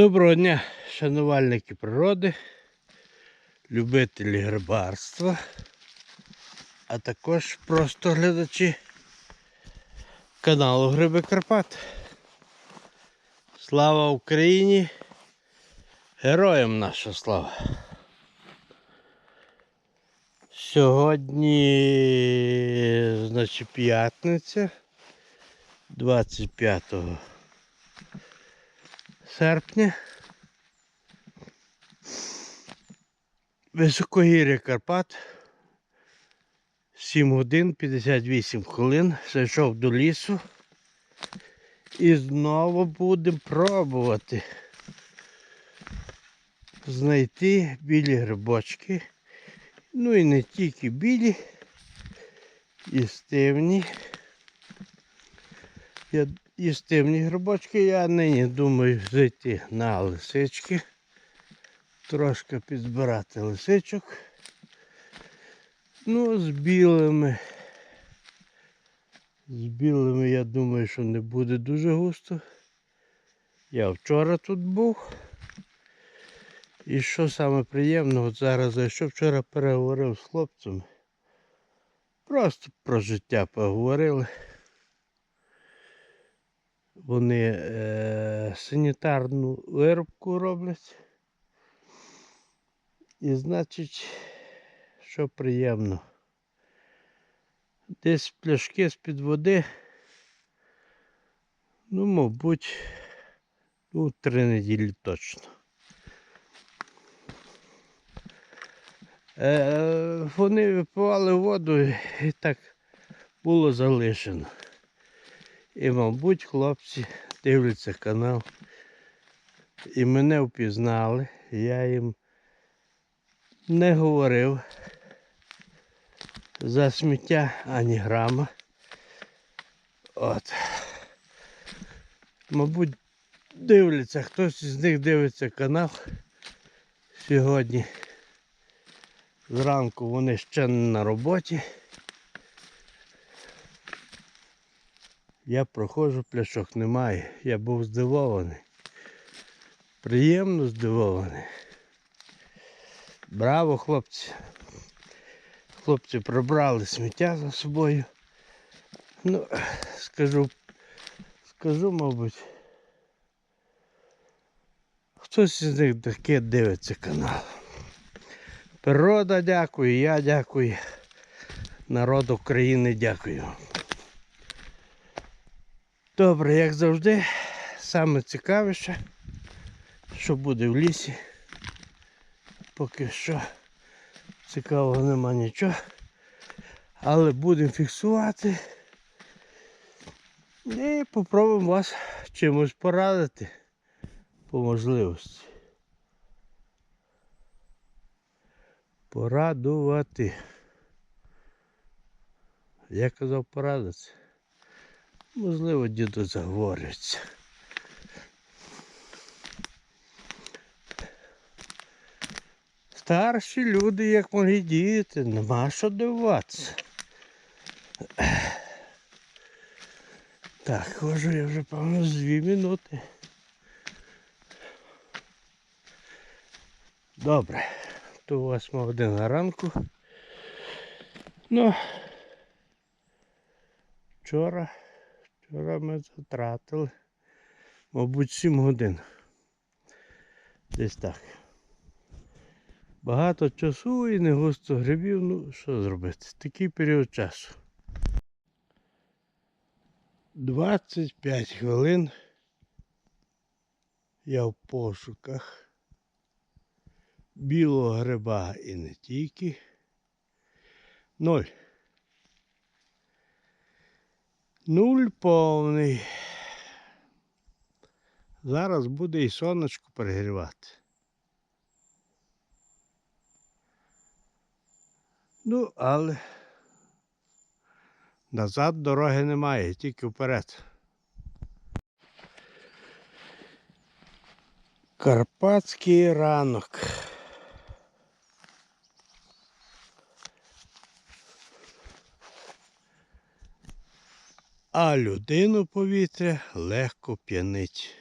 Доброго дня, шанувальники природи, любителі грибарства, а також просто глядачі каналу Гриби Карпат. Слава Україні! Героям наша слава! Сьогодні, значить, п'ятниця 25 серпня. Високогір'я Карпат. 7 годин 58 хвилин. Зайшов до лісу. І знову будемо пробувати знайти білі грибочки. Ну і не тільки білі, і стивні. Я і стивні грибочки я нині думаю зайти на лисички. Трошки підзбирати лисичок. Ну, з білими. З білими я думаю, що не буде дуже густо. Я вчора тут був. І що саме приємне, от зараз зайшов, вчора переговорив з хлопцем. Просто про життя поговорили. Вони е, санітарну виробку роблять. І значить, що приємно. Десь пляшки з-під води. Ну, мабуть, ну, три неділі точно. Е, вони випивали воду і так було залишено. І, мабуть, хлопці дивляться канал. І мене впізнали. Я їм не говорив за сміття ані грама. От. Мабуть, дивляться, хтось з них дивиться канал сьогодні. Зранку вони ще не на роботі. Я проходжу, пляшок немає. Я був здивований. Приємно здивований. Браво, хлопці. Хлопці прибрали сміття за собою. Ну, скажу, скажу, мабуть. Хтось із них таке дивиться канал. Природа дякую, я дякую. Народ України дякую. Добре, як завжди, саме цікавіше, що буде в лісі. Поки що цікавого нема нічого. Але будемо фіксувати. І попробуємо вас чимось порадити по можливості. Порадувати. Я казав порадитися. Можливо, діду заговорюється. Старші люди, як мої діти, нема що дивуватися. Так, хожу я вже, певно, з дві минути. Добре, то восьма година ранку. Ну, вчора, вчора ми затратили, мабуть, 7 годин. Десь так. Багато часу і не густо грибів, ну що зробити? Такий період часу. 25 хвилин я в пошуках білого гриба і не тільки. Ноль. Нуль повний. Зараз буде і сонечко перегрівати. Ну, але назад дороги немає, тільки вперед. Карпатський ранок. А людину повітря легко п'янить.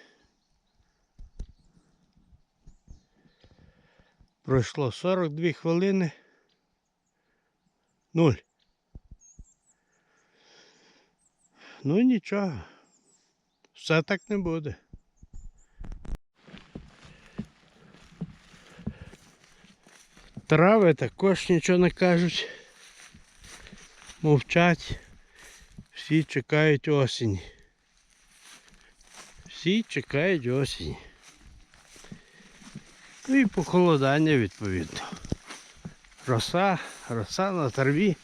Пройшло 42 хвилини. Нуль. Ну нічого. Все так не буде. Трави також нічого не кажуть. Мовчать. Всі чекають осені. Всі чекають осені. Ну і похолодання відповідно. Роса, роса на траві.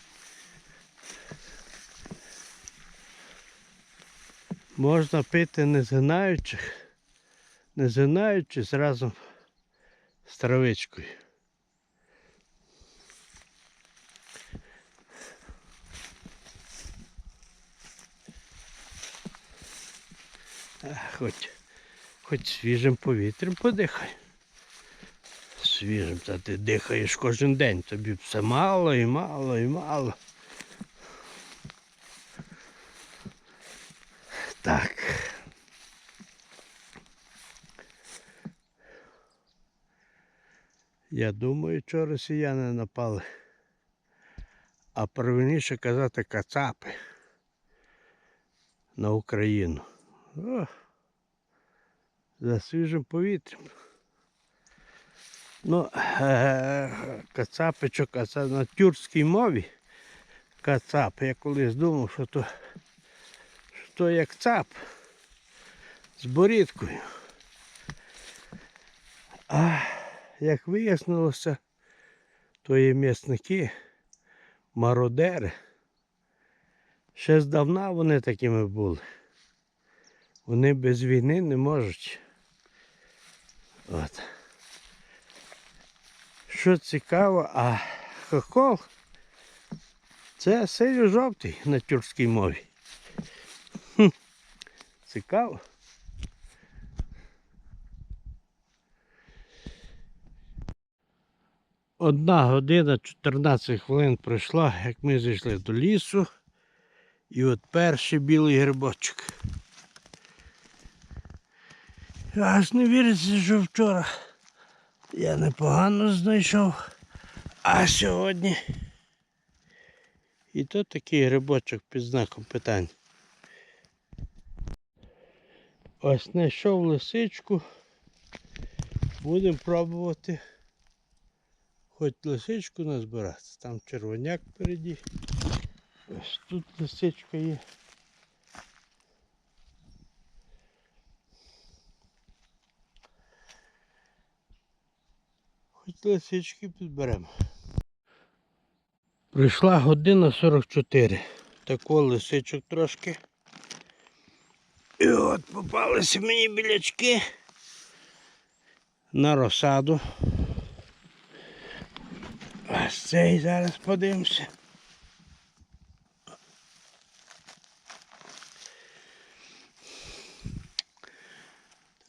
Можна пити не згинаючи, не згинаючись разом з травичкою. Хоч, хоч свіжим повітрям подихай. Свіжим, та ти дихаєш кожен день, тобі все мало і мало і мало. Так. Я думаю, що росіяни напали. А правильніше казати кацапи на Україну. О, за свіжим повітрям. Ну, кацапичок, а це на тюркській мові. Кацап. Я колись думав, що то, що то як цап з борідкою. А як вияснилося, то є м'ясники, мародери. Ще здавна вони такими були. Вони без війни не можуть. От. Що цікаво, а хохол це сильно жовтий на тюркській мові. Хм. Цікаво. Одна година 14 хвилин пройшла, як ми зайшли до лісу. І от перший білий грибочок. Аж не віриться, що вчора я непогано знайшов. А сьогодні. І то такий грибочок під знаком питань. Ось знайшов лисичку. Будемо пробувати хоч лисичку назбирати. Там червоняк впереді. Ось тут лисичка є. Лисички підберемо. Прийшла година 44. Тако лисичок трошки. І от попалися мені білячки на розсаду. Ось цей зараз подивимося.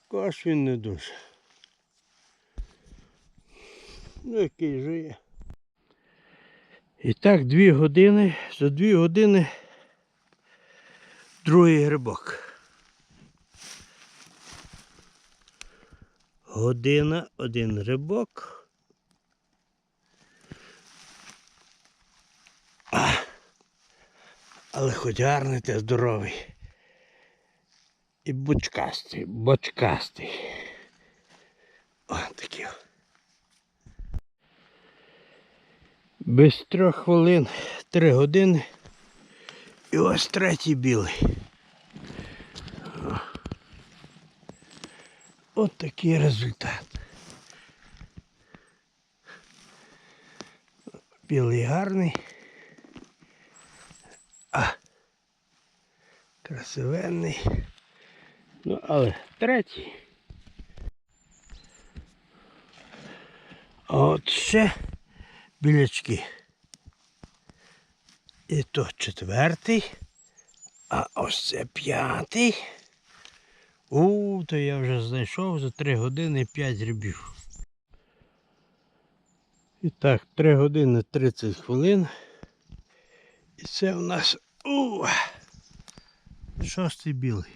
Також він не дуже. Ну, який же є. І так, дві години, за дві години другий грибок. Година, один грибок. А, але хоч гарний та здоровий. І бочкастий, бочкастий. О, такий. о. Без трьох хвилин, три години. І ось третій білий. От такий результат. Білий гарний. А красивенний. Ну, але третій. А от ще білячки. І то четвертий. А ось це п'ятий. У, то я вже знайшов за 3 години 5 грибів. І так, 3 години 30 хвилин. І це у нас у, шостий білий.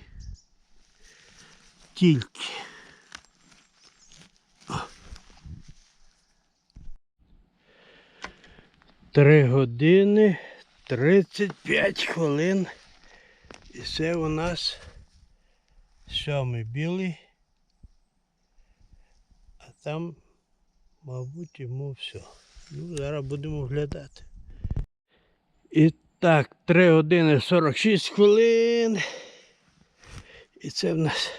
Тільки. 3 години 35 хвилин. І це у нас сьомий білий. А там, мабуть, йому все. Ну, зараз будемо глядати. І так, 3 години 46 хвилин. І це в нас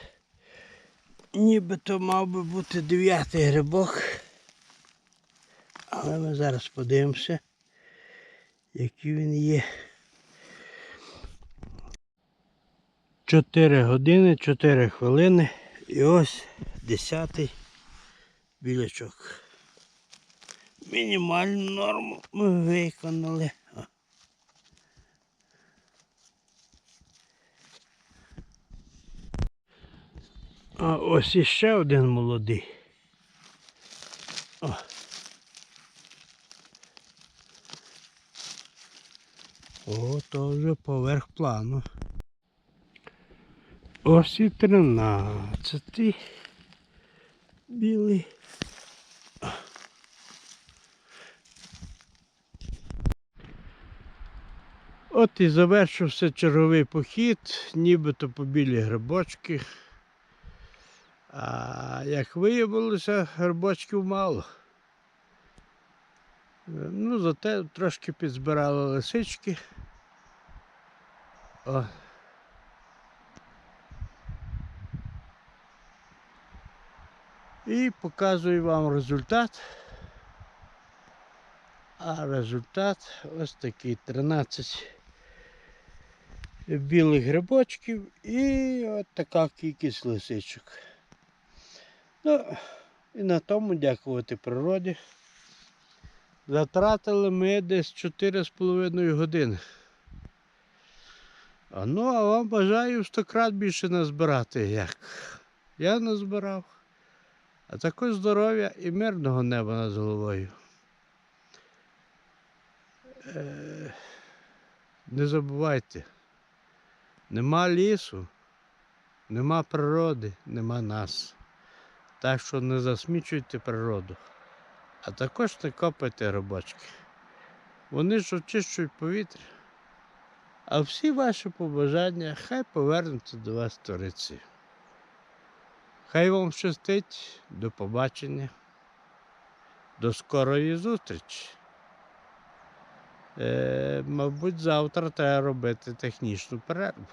нібито мав би бути дев'ятий грибок. Але ми зараз подивимося який він є. 4 години, 4 хвилини. І ось 10 білячок. Мінімальну норму ми виконали. А ось іще один молодий. О. О, то вже поверх плану. Ось і тринадцятий білий. От і завершився черговий похід, нібито по білі грибочки. А як виявилося, грибочків мало. Ну, зате трошки підзбирали лисички. О. І показую вам результат. А результат ось такий 13 білих грибочків і от така кількість лисичок. Ну, і на тому дякувати природі. Затратили ми десь 4,5 години. Ну, а вам бажаю 100 крат більше назбирати, як я назбирав. А також здоров'я і мирного неба над головою. Е, Не забувайте, нема лісу, нема природи, нема нас. Так що не засмічуйте природу. А також не копайте робочки. Вони ж очищують повітря. А всі ваші побажання хай повернуться до вас Ториці. Хай вам щастить, до побачення, до скорої зустрічі. Е, мабуть, завтра треба робити технічну перерву.